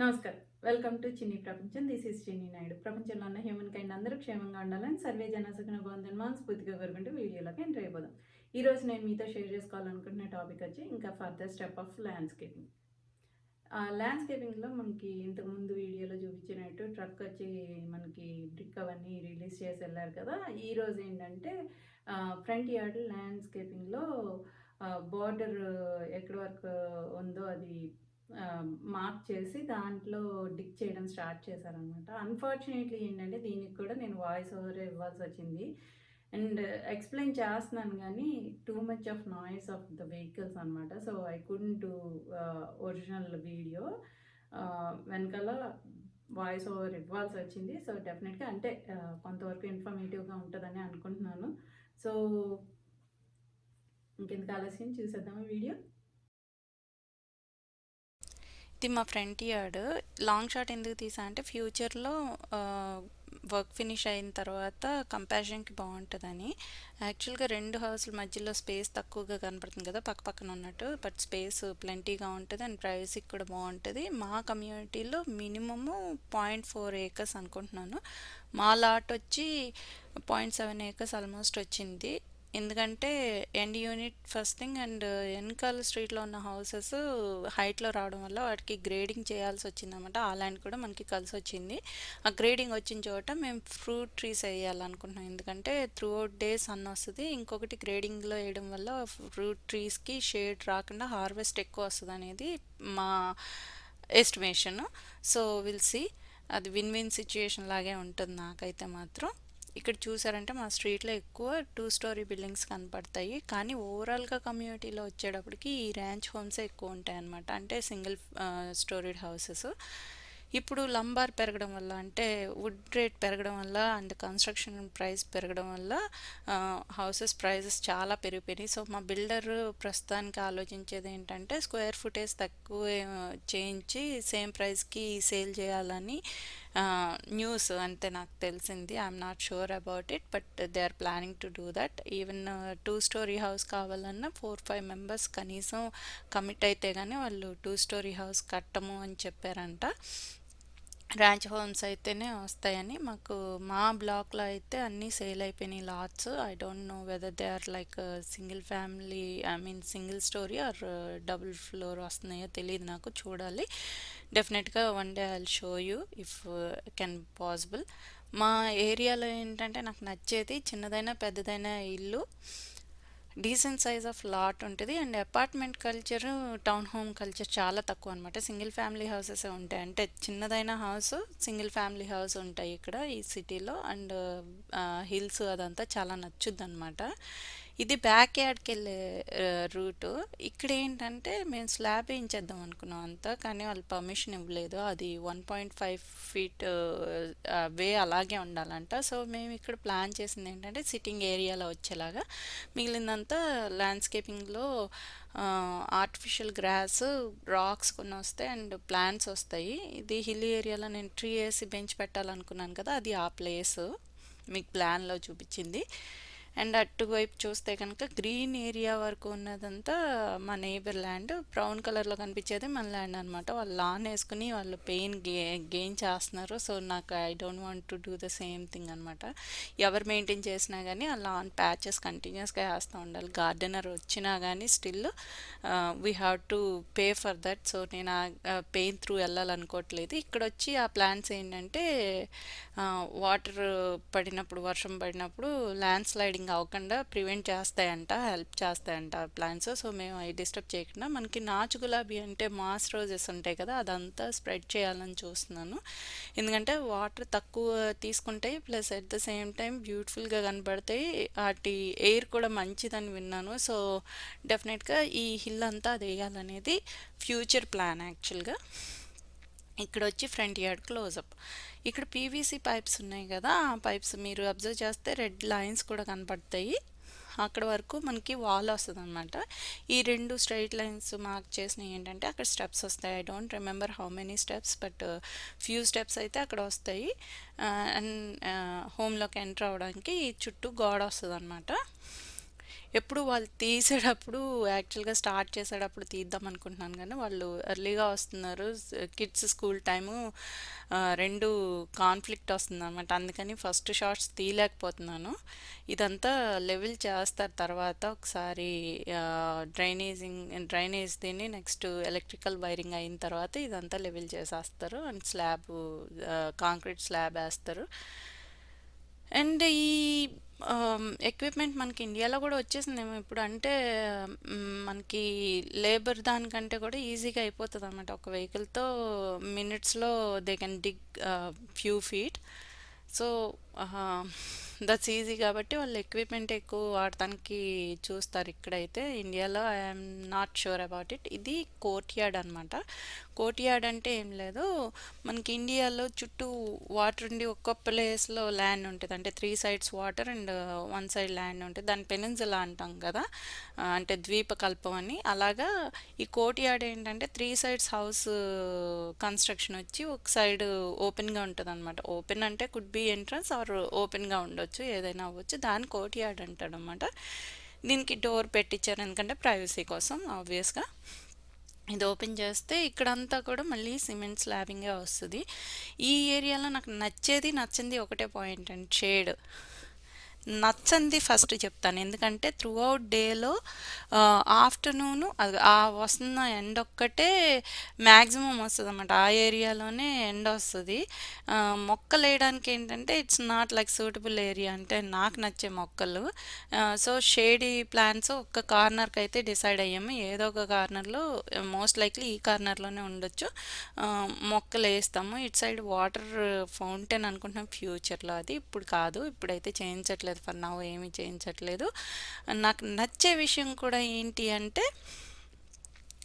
నమస్కారం. Welcome to చిన్ని ప్రపంచం. దిస్ ఇస్ చిన్ని నాయుడు. ప్రపంచంలో ఉన్న హ్యూమన్ కైండ్ అందరూ క్షేమంగా ఉండాలని సర్వే జనసుఖన బాగుందని మనస్ఫూర్తిగా కోరుకుంటూ వీడియోలోకి ఎంటర్ అయిపోదాం. ఈ రోజు నేను మీతో షేర్ చేసుకోవాలనుకుంటున్న టాపిక్ వచ్చి ఇంకా ఫర్దర్ స్టెప్ ఆఫ్ ల్యాండ్స్కేపింగ్ ల్యాండ్స్కేపింగ్లో మనకి ఇంతకుముందు వీడియోలో చూపించినట్టు ట్రక్ వచ్చి మనకి బ్రిక్ అవన్నీ రిలీజ్ చేసి వెళ్ళారు కదా. ఈ రోజు ఏంటంటే ఫ్రంట్ యార్డ్ ల్యాండ్స్కేపింగ్లో బార్డర్ ఎక్కడి వరకు ఉందో అది మార్క్ చేసి దాంట్లో డిక్ చేయడం స్టార్ట్ చేశారనమాట అన్ఫార్చునేట్లీ ఏంటంటే దీనికి కూడా నేను వాయిస్ ఓవర్ ఇవ్వాల్సి వచ్చింది. అండ్ ఎక్స్ప్లెయిన్ చేస్తున్నాను కానీ too much of noise of the vehicles అనమాట so I couldn't to original video వెనకాల వాయిస్ ఓవర్ ఇవ్వాల్సి వచ్చింది. సో డెఫినెట్గా అంటే కొంతవరకు ఇన్ఫర్మేటివ్గా ఉంటుందని అనుకుంటున్నాను. సో ఇంకెందుకు ఆలస్యం? చూసేద్దామా వీడియో ఇది మా ఫ్రంట్ యార్డ్ లాంగ్ షాట్ ఎందుకు తీసా అంటే ఫ్యూచర్లో వర్క్ ఫినిష్ అయిన తర్వాత కంపారిజన్కి బాగుంటుందని. యాక్చువల్గా రెండు హౌస్ల మధ్యలో స్పేస్ తక్కువగా కనపడుతుంది కదా పక్క పక్కన ఉన్నట్టు. బట్ స్పేస్ ప్లెంటీగా ఉంటుంది అండ్ ప్రైవసీకి కూడా బాగుంటుంది. మా కమ్యూనిటీలో మినిమము పాయింట్ ఫోర్ ఏకర్స్ అనుకుంటున్నాను. మా లాట్ వచ్చి పాయింట్ సెవెన్ ఏకర్స్ ఆల్మోస్ట్ వచ్చింది. ఎందుకంటే end unit first thing and వెనకాల స్ట్రీట్లో ఉన్న హౌసెస్ హైట్లో రావడం వల్ల వాటికి గ్రేడింగ్ చేయాల్సి వచ్చిందన్నమాట. ఆ ల్యాండ్ కూడా మనకి కలిసి వచ్చింది. ఆ గ్రేడింగ్ వచ్చిన చోట మేము ఫ్రూట్ ట్రీస్ వేయాలనుకుంటున్నాం. ఎందుకంటే త్రూ అవుట్ డే సన్ వస్తుంది. ఇంకొకటి గ్రేడింగ్లో వేయడం వల్ల ఫ్రూట్ ట్రీస్కి షేడ్ రాకుండా హార్వెస్ట్ ఎక్కువ వస్తుంది అనేది మా ఎస్టిమేషన్. So will see. అది విన్ విన్ సిచ్యుయేషన్ లాగే ఉంటుంది నాకైతే మాత్రం. ఇక్కడ చూసారంటే మా స్ట్రీట్లో ఎక్కువ టూ స్టోరీ బిల్డింగ్స్ కనపడతాయి. కానీ ఓవరాల్గా కమ్యూనిటీలో వచ్చేటప్పటికి ఈ ర్యాంచ్ హోమ్సే ఎక్కువ ఉంటాయి అన్నమాట అంటే సింగిల్ స్టోరీడ్ హౌసెస్. ఇప్పుడు లంబార్ పెరగడం వల్ల అంటే వుడ్ రేట్ పెరగడం వల్ల అండ్ కన్స్ట్రక్షన్ ప్రైస్ పెరగడం వల్ల హౌసెస్ ప్రైజెస్ చాలా పెరిగిపోయినాయి. సో మా బిల్డర్ ప్రస్తుతానికి ఆలోచించేది ఏంటంటే స్క్వేర్ ఫుటేజ్ తక్కువ చేయించి సేమ్ ప్రైస్కి సేల్ చేయాలని న్యూస్ అంతే నాకు తెలిసింది. I'm not sure about it but they are planning to do that even two storey house కావాలన్నా ఫోర్ ఫైవ్ మెంబర్స్ కనీసం కమిట్ అయితే కానీ వాళ్ళు టూ స్టోరీ హౌస్ కట్టము అని చెప్పారంట. ర్యాంచ్ హోమ్స్ అయితేనే వస్తాయని మాకు మా బ్లాక్లో అయితే అన్నీ సేల్ అయిపోయినాయి lots. I don't know whether they are like single family I mean single storey or double floor వస్తున్నాయో తెలియదు నాకు చూడాలి. డెఫినెట్గా one day I show you if can possible మా ఏరియాలో ఏంటంటే నాకు నచ్చేది చిన్నదైనా పెద్దదైనా ఇల్లు. డీసెంట్ సైజ్ ఆఫ్ లాట్ ఉంటుంది. And apartment culture town home culture చాలా తక్కువ అనమాట సింగిల్ ఫ్యామిలీ హౌసెస్ ఉంటాయి. అంటే చిన్నదైన హౌస్ సింగిల్ ఫ్యామిలీ హౌస్ ఉంటాయి ఇక్కడ ఈ సిటీలో అండ్ హిల్స్ అదంతా చాలా నచ్చుద్ది అనమాట ఇది బ్యాక్ యార్డ్కి వెళ్ళే రూటు. ఇక్కడ ఏంటంటే మేము స్లాబ్ వేయించేద్దాం అనుకున్నాం అంతా కానీ వాళ్ళు పర్మిషన్ ఇవ్వలేదు. అది one point five feet way అలాగే ఉండాలంట. సో మేము ఇక్కడ ప్లాన్ చేసింది ఏంటంటే సిట్టింగ్ ఏరియాలో వచ్చేలాగా. మిగిలిందంతా ల్యాండ్స్కేపింగ్లో ఆర్టిఫిషియల్ గ్రాస్ రాక్స్ కొన్ని వస్తాయి అండ్ ప్లాంట్స్ వస్తాయి. ఇది హిల్ ఏరియాలో నేను ట్రీ వేసి బెంచ్ పెట్టాలనుకున్నాను కదా అది ఆ ప్లేస్. మీకు ప్లాన్లో చూపించింది. అండ్ అటువైపు చూస్తే కనుక గ్రీన్ ఏరియా వరకు ఉన్నదంతా మా నేబర్ ల్యాండ్ బ్రౌన్ కలర్లో కనిపించేది మన ల్యాండ్ అనమాట వాళ్ళు లాన్ వేసుకుని వాళ్ళు పెయిన్ గే గెయిన్ చేస్తున్నారు. సో నాకు I don't want to do the same thing అనమాట ఎవరు మెయింటైన్ చేసినా కానీ ఆ లాన్ ప్యాచెస్ కంటిన్యూస్గా వేస్తూ ఉండాలి. గార్డెనర్ వచ్చినా కానీ still we have to pay for that so నేను ఆ పెయిన్ త్రూ వెళ్ళాలనుకోవట్లేదు. ఇక్కడ వచ్చి ఆ ప్లాన్స్ ఏంటంటే uh, వాటర్ పడినప్పుడు వర్షం పడినప్పుడు ల్యాండ్ స్లైడింగ్ అవ్వకుండా ప్రివెంట్ చేస్తాయంట హెల్ప్ చేస్తాయంట ప్లాంట్స్ సో మేము అవి డిస్టర్బ్ చేయకుండా మనకి నాచు గులాబీ అంటే మాస్ రోజెస్ ఉంటాయి కదా అదంతా స్ప్రెడ్ చేయాలని చూస్తున్నాను. ఎందుకంటే వాటర్ తక్కువ తీసుకుంటాయి plus at the same time బ్యూటిఫుల్గా కనబడతాయి వాటి ఎయిర్ కూడా మంచిదని విన్నాను. సో డెఫినెట్గా ఈ హిల్ అంతా అది వేయాలనేది ఫ్యూచర్ ప్లాన్ యాక్చువల్గా. ఇక్కడ వచ్చి ఫ్రంట్ యార్డ్ క్లోజప్. ఇక్కడ పీవీసీ పైప్స్ ఉన్నాయి కదా ఆ పైప్స్ మీరు అబ్జర్వ్ చేస్తే రెడ్ లైన్స్ కూడా కనపడతాయి. అక్కడ వరకు మనకి వాల్ వస్తుంది అనమాట ఈ రెండు స్ట్రైట్ లైన్స్ మార్క్ చేసినవి ఏంటంటే అక్కడ స్టెప్స్ వస్తాయి. I don't remember how many steps but few steps అయితే అక్కడ వస్తాయి. అండ్ హోమ్లోకి ఎంటర్ అవ్వడానికి చుట్టూ గోడ వస్తుంది అనమాట ఎప్పుడు వాళ్ళు తీసేటప్పుడు యాక్చువల్‌గా స్టార్ట్ చేసేటప్పుడు తీద్దాం అనుకుంటున్నాను కానీ వాళ్ళు ఎర్లీగా వస్తున్నారు. కిడ్స్ స్కూల్ టైము ఆహ్, 2 కాన్‌ఫ్లిక్ట్ వస్తుందనమాట. అందుకని ఫస్ట్ షార్ట్స్ తీయలేకపోతున్నాను. ఇదంతా లెవెల్ చేస్తారు తర్వాత ఒకసారి డ్రైనేజింగ్ డ్రైనేజ్ తిని నెక్స్ట్ ఎలక్ట్రికల్ వైరింగ్ అయిన తర్వాత ఇదంతా లెవెల్ చేసేస్తారు. అండ్ స్లాబ్ కాంక్రీట్ స్లాబ్ వేస్తారు అండ్ ఈ ఎక్విప్‌మెంట్ మనకి ఇండియాలో కూడా వచ్చేసిందేమో ఇప్పుడు. అంటే మనకి లేబర్ దానికంటే కూడా ఈజీగా అయిపోతుంది అనమాట ఒక వెహికల్‌తో మినిట్స్‌లో they can dig few feet. So, that's easy కాబట్టి వాళ్ళు ఎక్విప్‌మెంట్ ఎక్కువ వాడటానికి చూస్తారు ఇక్కడైతే. ఇండియాలో I not sure about it. ఇది కోర్ట్ యార్డ్ అనమాట. కోర్ట్ యార్డ్ అంటే ఏం లేదు. మనకి ఇండియాలో చుట్టూ వాటర్ ఉండి ఒక్క ప్లేస్‌లో ల్యాండ్ ఉంటుంది అంటే three sides water and one side land ఉంటుంది దాని పెనిన్సులా అంటాం కదా! అంటే ద్వీపకల్పం అని. అలాగా ఈ కోర్ట్‌యార్డ్ ఏంటంటే త్రీ సైడ్స్ హౌస్ కన్‌స్ట్రక్షన్ వచ్చి ఒక సైడ్ ఓపెన్‌గా ఉంటదనమాట. ఓపెన్ అంటే కుడ్ బి ఎంట్రన్స్ ఆర్ ఓపెన్‌గా ఉండొచ్చు. ఏదైనా అవ్వచ్చు. దాన్ని అంటాడు అనమాట దీనికి డోర్ పెట్టిచ్చారు. ఎందుకంటే ప్రైవసీ కోసం ఆబ్వియస్‌గా. ఇది ఓపెన్ చేస్తే ఇక్కడంతా కూడా మళ్ళీ సిమెంట్ స్లాబింగే వస్తుంది ఈ ఏరియాలో నాకు నచ్చేది, నచ్చింది ఒకటే పాయింట్ అండ్ షేడ్. నచ్చంది ఫస్ట్ చెప్తాను. ఎందుకంటే త్రూ అవుట్ డేలో ఆఫ్టర్‌నూను అది ఆ వస్తున్న మ్యాక్సిమమ్ వస్తుంది అనమాట ఆ ఏరియాలోనే ఎండ వస్తుంది మొక్కలు వేయడానికి ఏంటంటే it's not like suitable area. అంటే నాకు నచ్చే మొక్కలు. సో, షేడీ ప్లాంట్స్ ఒక్క కార్నర్కి అయితే డిసైడ్ అయ్యాము. ఏదో ఒక కార్నర్‌లో మోస్ట్ లైక్లీ ఈ కార్నర్‌లోనే ఉండొచ్చు. మొక్కలు వేస్తాము ఇటు సైడ్ వాటర్ ఫౌంటైన్ అనుకుంటున్నాం ఫ్యూచర్‌లో అది. ఇప్పుడు కాదు. ఇప్పుడైతే చేయించట్లేదు. ఫర్ నౌ ఏమీ చేయించట్లేదు. నాకు నచ్చే విషయం కూడా ఏంటి అంటే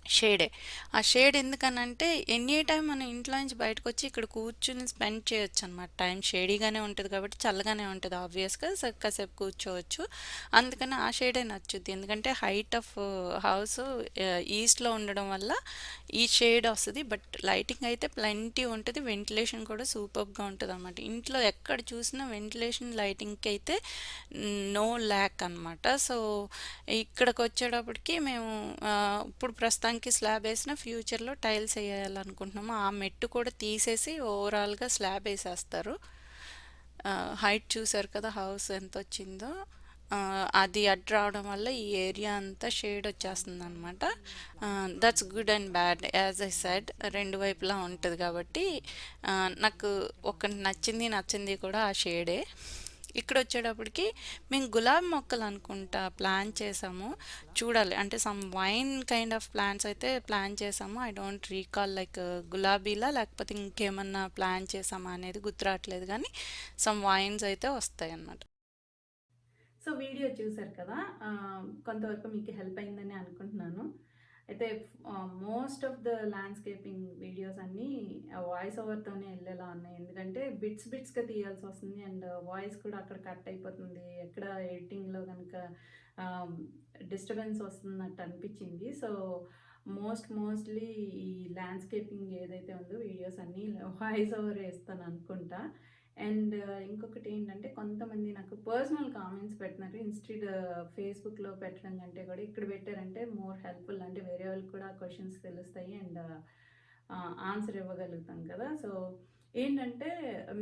షేడే. ఆ షేడ్ ఎందుకనంటే ఎనీ టైం మనం ఇంట్లో నుంచి బయటకొచ్చి ఇక్కడ కూర్చొని స్పెండ్ చేయొచ్చు అనమాట టైం. షేడీగానే ఉంటుంది కాబట్టి చల్లగానే ఉంటుంది ఆబ్వియస్‌గా. కాసేపు కూర్చోవచ్చు. అందుకని ఆ షేడే నచ్చుద్ది. ఎందుకంటే హైట్ ఆఫ్ హౌస్ ఈస్ట్‌లో ఉండడం వల్ల ఈ షేడ్ వస్తుంది బట్ లైటింగ్ అయితే ప్లెంటీ ఉంటుంది వెంటిలేషన్ కూడా సూపర్గా ఉంటుంది అనమాట ఇంట్లో ఎక్కడ చూసినా వెంటిలేషన్, లైటింగ్కి అయితే నో ల్యాక్ అనమాట. సో, ఇక్కడికొచ్చేటప్పటికి మేము ఇప్పుడు ప్రస్తుతం మనకి స్లాబ్ వేసిన ఫ్యూచర్‌లో టైల్స్ వేయాలనుకుంటున్నాము ఆ మెట్టు కూడా తీసేసి ఓవరాల్‌గా స్లాబ్ వేసేస్తారు హైట్ చూసారు కదా! హౌస్ ఎంత వచ్చిందో అది అడ్ రావడం వల్ల ఈ ఏరియా అంతా షేడ్ వచ్చేస్తుంది అనమాట that's good and bad. As I said రెండు వైపులా ఉంటుంది కాబట్టి నాకు ఒకటి నచ్చింది, నచ్చింది కూడా ఆ షేడే. ఇక్కడ వచ్చేటప్పటికి మేము గులాబీ మొక్కలు అనుకుంటా ప్లాన్ చేసాము. చూడాలి. అంటే some vine kind of plants అయితే ప్లాన్ చేసాము. ఐ డోంట్ రీకాల్ లైక్ గులాబీలా లేకపోతే ఇంకేమన్నా ప్లాన్ చేసామా అనేది గుర్తురావట్లేదు కానీ సమ్ వైన్స్ అయితే వస్తాయి అన్నమాట సో, వీడియో చూసారు కదా! కొంతవరకు మీకు హెల్ప్ అయిందని అనుకుంటున్నాను. అయితే most of the landscaping videos అన్నీ వాయిస్ ఓవర్‌తోనే వెళ్ళేలా ఉన్నాయి. ఎందుకంటే బిట్స్ బిట్స్‌గా తీయాల్సొస్తుంది. అండ్ వాయిస్ కూడా అక్కడ కట్ అయిపోతుంది. ఎక్కడ ఎడిటింగ్‌లో కనుక డిస్టర్బెన్స్ వస్తున్నట్టు అనిపించింది సో, మోస్ట్ మోస్ట్‌లీ ఈ ల్యాండ్‌స్కేపింగ్ ఏదైతే ఉందో వీడియోస్ అన్నీ వాయిస్ ఓవర్ అనుకుంటా అండ్ ఇంకొకటి ఏంటంటే కొంతమంది నాకు పర్సనల్ కామెంట్స్ పెట్టినారు. ఇన్స్టిట్యూట్ ఫేస్‌బుక్‌లో పెట్టడం కంటే కూడా ఇక్కడ పెట్టారంటే మోర్ హెల్ప్‌ఫుల్. అంటే వేరే వాళ్ళకి కూడా క్వశ్చన్స్ తెలుస్తాయి. అండ్ ఆన్సర్ ఇవ్వగలుగుతాం కదా! సో, ఏంటంటే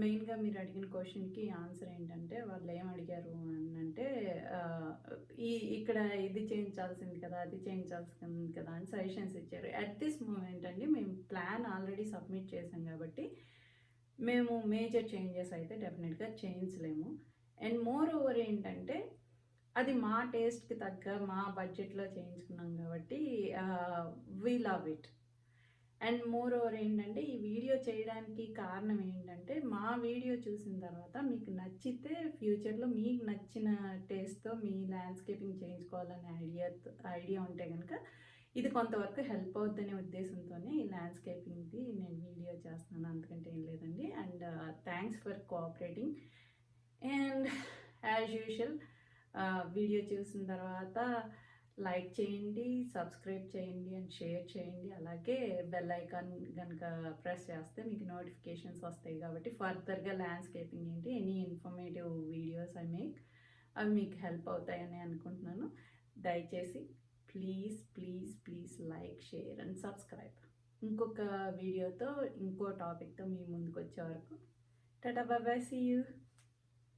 మెయిన్‌గా మీరు అడిగిన క్వశ్చన్కి ఆన్సర్ ఏంటంటే వాళ్ళు ఏం అడిగారు అని అంటే ఈ ఇక్కడ ఇది చేయించాల్సింది కదా! అది చేయించాల్సింది కదా! అని సజెషన్స్ ఇచ్చారు. అట్ దిస్ మూమెంట్ అండి మేము ప్లాన్ ఆల్రెడీ సబ్మిట్ చేసాం కాబట్టి మేము మేజర్ చేంజెస్ అయితే డెఫినెట్గా చేయించలేము. అండ్ మోర్ ఓవర్ ఏంటంటే అది మా టేస్ట్‌కి తగ్గ మా బడ్జెట్‌లో చేయించుకున్నాం కాబట్టి we we love it. And moreover ఏంటంటే ఈ వీడియో చేయడానికి కారణం ఏంటంటే మా వీడియో చూసిన తర్వాత మీకు నచ్చితే ఫ్యూచర్‌లో మీకు నచ్చిన టేస్ట్‌తో మీ ల్యాండ్‌స్కేపింగ్ చేయించుకోవాలనే ఐడియా ఐడియా ఉంటే కనుక ఇది కొంతవరకు హెల్ప్ అవుద్దనే ఉద్దేశంతోనే ఈ ల్యాండ్‌స్కేపింగ్‌ది నేను వీడియో చేస్తున్నాను. అంతకంటే ఏం లేదండి. And thanks for cooperating. And as usual video చూసిన తర్వాత లైక్ చేయండి, సబ్స్క్రైబ్ చేయండి అండ్ షేర్ చేయండి. అలాగే బెల్ ఐకాన్ కనుక ప్రెస్ చేస్తే మీకు నోటిఫికేషన్స్ వస్తాయి కాబట్టి ఫర్దర్‌గా ల్యాండ్‌స్కేపింగ్ ఏంటి any informative videos I make అవి మీకు హెల్ప్ అవుతాయని అనుకుంటున్నాను దయచేసి please please please like share and subscribe ఇంకొక వీడియోతో ఇంకో టాపిక్తో మీ ముందుకు వచ్చే వరకు. టాటా బాబాయ్ సీ యూ